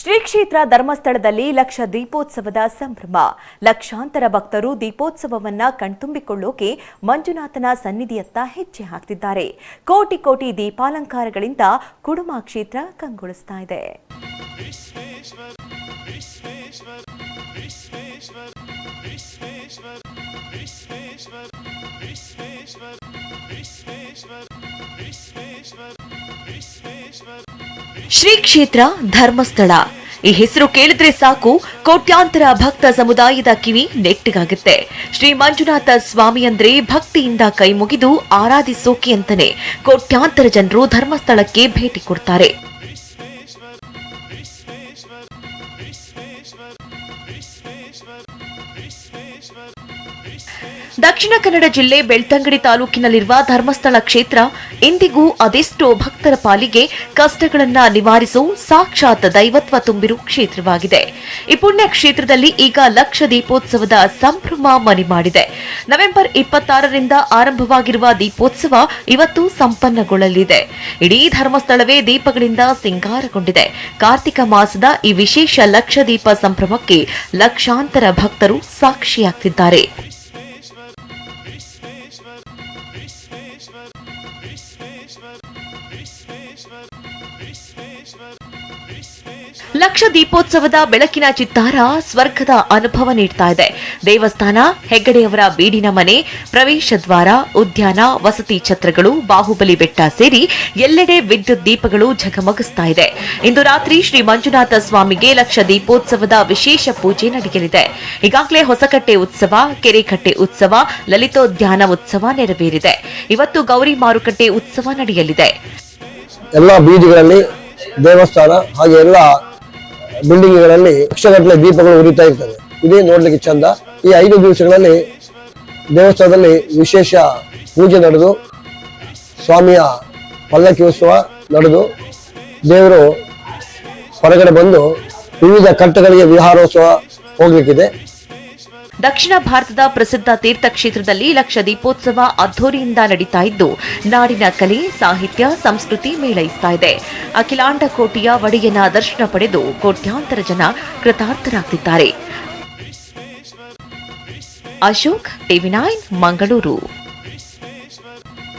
ಶ್ರೀ ಕ್ಷೇತ್ರ ಧರ್ಮಸ್ಥಳದಲ್ಲಿ ಲಕ್ಷ ದೀಪೋತ್ಸವದ ಸಂಭ್ರಮ. ಲಕ್ಷಾಂತರ ಭಕ್ತರು ದೀಪೋತ್ಸವವನ್ನ ಕಣ್ತುಂಬಿಕೊಳ್ಳೋಕೆ ಮಂಜುನಾಥನ ಸನ್ನಿಧಿಯತ್ತ ಹೆಜ್ಜೆ ಹಾಕ್ತಿದ್ದಾರೆ. ಕೋಟಿ ಕೋಟಿ ದೀಪಾಲಂಕಾರಗಳಿಂದ ಕುಡುಮ ಕ್ಷೇತ್ರ ಕಂಗೊಳಿಸ್ತಾ ಇದೆ. ಶ್ರೀ ಕ್ಷೇತ್ರ ಧರ್ಮಸ್ಥಳ. ಈ ಹೆಸರು ಕೇಳಿದ್ರೆ ಸಾಕು, ಕೋಟ್ಯಾಂತರ ಭಕ್ತ ಸಮುದಾಯದ ಕಿವಿ ನೆಟ್ಟಿಗಾಗುತ್ತೆ. ಶ್ರೀ ಮಂಜುನಾಥ ಸ್ವಾಮಿ ಅಂದ್ರೆ ಭಕ್ತಿಯಿಂದ ಕೈ ಮುಗಿದು ಆರಾಧಿಸೋಕೆ ಅಂತಾನೆ ಕೋಟ್ಯಾಂತರ ಜನರು ಧರ್ಮಸ್ಥಳಕ್ಕೆ ಭೇಟಿ ಕೊಡ್ತಾರೆ. ದಕ್ಷಿಣ ಕನ್ನಡ ಜಿಲ್ಲೆ ಬೆಳ್ತಂಗಡಿ ತಾಲೂಕಿನಲ್ಲಿರುವ ಧರ್ಮಸ್ಥಳ ಕ್ಷೇತ್ರ ಇಂದಿಗೂ ಅದೆಷ್ಟೋ ಭಕ್ತರ ಪಾಲಿಗೆ ಕಷ್ಟಗಳನ್ನ ನಿವಾರಿಸೋ ಸಾಕ್ಷಾತ್ ದೈವತ್ವ ತುಂಬಿರುವ ಕ್ಷೇತ್ರವಾಗಿದೆ. ಈ ಪುಣ್ಯ ಕ್ಷೇತ್ರದಲ್ಲಿ ಈಗ ಲಕ್ಷ ದೀಪೋತ್ಸವದ ಸಂಭ್ರಮ ಮನೆ ಮಾಡಿದೆ. ನವೆಂಬರ್ ಇಪ್ಪತ್ತಾರರಿಂದ ಆರಂಭವಾಗಿರುವ ದೀಪೋತ್ಸವ ಇವತ್ತು ಸಂಪನ್ನಗೊಳ್ಳಲಿದೆ. ಇಡೀ ಧರ್ಮಸ್ಥಳವೇ ದೀಪಗಳಿಂದ ಸಿಂಗಾರಗೊಂಡಿದೆ. ಕಾರ್ತಿಕ ಮಾಸದ ಈ ವಿಶೇಷ ಲಕ್ಷ ದೀಪ ಸಂಭ್ರಮಕ್ಕೆ ಲಕ್ಷಾಂತರ ಭಕ್ತರು ಸಾಕ್ಷಿಯಾಗ್ತಿದ್ದಾರೆ. ಲಕ್ಷ ದೀಪೋತ್ಸವದ ಬೆಳಕಿನ ಚಿತ್ತಾರ ಸ್ವರ್ಗದ ಅನುಭವ ನೀಡ್ತಾ ಇದೆ. ದೇವಸ್ಥಾನ, ಹೆಗ್ಗಡೆಯವರ ಬೀಡಿನ ಮನೆ, ಪ್ರವೇಶ ದ್ವಾರ, ಉದ್ಯಾನ, ವಸತಿ ಛತ್ರಗಳು, ಬಾಹುಬಲಿ ಬೆಟ್ಟ ಸೇರಿ ಎಲ್ಲೆಡೆ ವಿದ್ಯುತ್ ದೀಪಗಳು ಝಗಮಗಿಸ್ತಾ ಇದೆ. ಇಂದು ರಾತ್ರಿ ಶ್ರೀ ಮಂಜುನಾಥ ಸ್ವಾಮಿಗೆ ಲಕ್ಷ ದೀಪೋತ್ಸವದ ವಿಶೇಷ ಪೂಜೆ ನಡೆಯಲಿದೆ. ಈಗಾಗಲೇ ಹೊಸಕಟ್ಟೆ ಉತ್ಸವ, ಕೆರೆಕಟ್ಟೆ ಉತ್ಸವ, ಲಲಿತೋದ್ಯಾನ ಉತ್ಸವ ನೆರವೇರಿದೆ. ಇವತ್ತು ಗೌರಿ ಮಾರುಕಟ್ಟೆ ಉತ್ಸವ ನಡೆಯಲಿದೆ. ಎಲ್ಲ ಬೀದಿಗಳಲ್ಲಿ ದೇವಸ್ಥಾನ ಹಾಗೆ ಎಲ್ಲ ಬಿಲ್ಡಿಂಗ್ಗಳಲ್ಲಿ ಲಕ್ಷಗಟ್ಟಲೆ ದೀಪಗಳು ಉರಿತಾ ಇರ್ತವೆ. ಇದೇ ನೋಡ್ಲಿಕ್ಕೆ ಚಂದ. ಈ ಐದು ದಿವಸಗಳಲ್ಲಿ ದೇವಸ್ಥಾನದಲ್ಲಿ ವಿಶೇಷ ಪೂಜೆ ನಡೆದು, ಸ್ವಾಮಿಯ ಪಲ್ಲಕ್ಕಿ ಉತ್ಸವ ನಡೆದು, ದೇವರು ಹೊರಗಡೆ ಬಂದು ವಿವಿಧ ಕಟ್ಟಗಳಿಗೆ ವಿಹಾರೋತ್ಸವ ಹೋಗ್ಲಿಕ್ಕಿದೆ. ದಕ್ಷಿಣ ಭಾರತದ ಪ್ರಸಿದ್ಧ ತೀರ್ಥಕ್ಷೇತ್ರದಲ್ಲಿ ಲಕ್ಷ ದೀಪೋತ್ಸವ ಅದ್ದೂರಿಯಿಂದ ನಡೀತಾ ಇದ್ದು, ನಾಡಿನ ಕಲೆ, ಸಾಹಿತ್ಯ, ಸಂಸ್ಕೃತಿ ಮೇಳೈಸ್ತಾ ಇದೆ. ಅಖಿಲಾಂಡ ಕೋಟಿಯ ಒಡೆಯನ ದರ್ಶನ ಪಡೆದು ಕೋಟ್ಯಾಂತರ ಜನ ಕೃತಾರ್ಥರಾಗ್ತಿದ್ದಾರೆ. Ashok, TV nine, Mangaluru.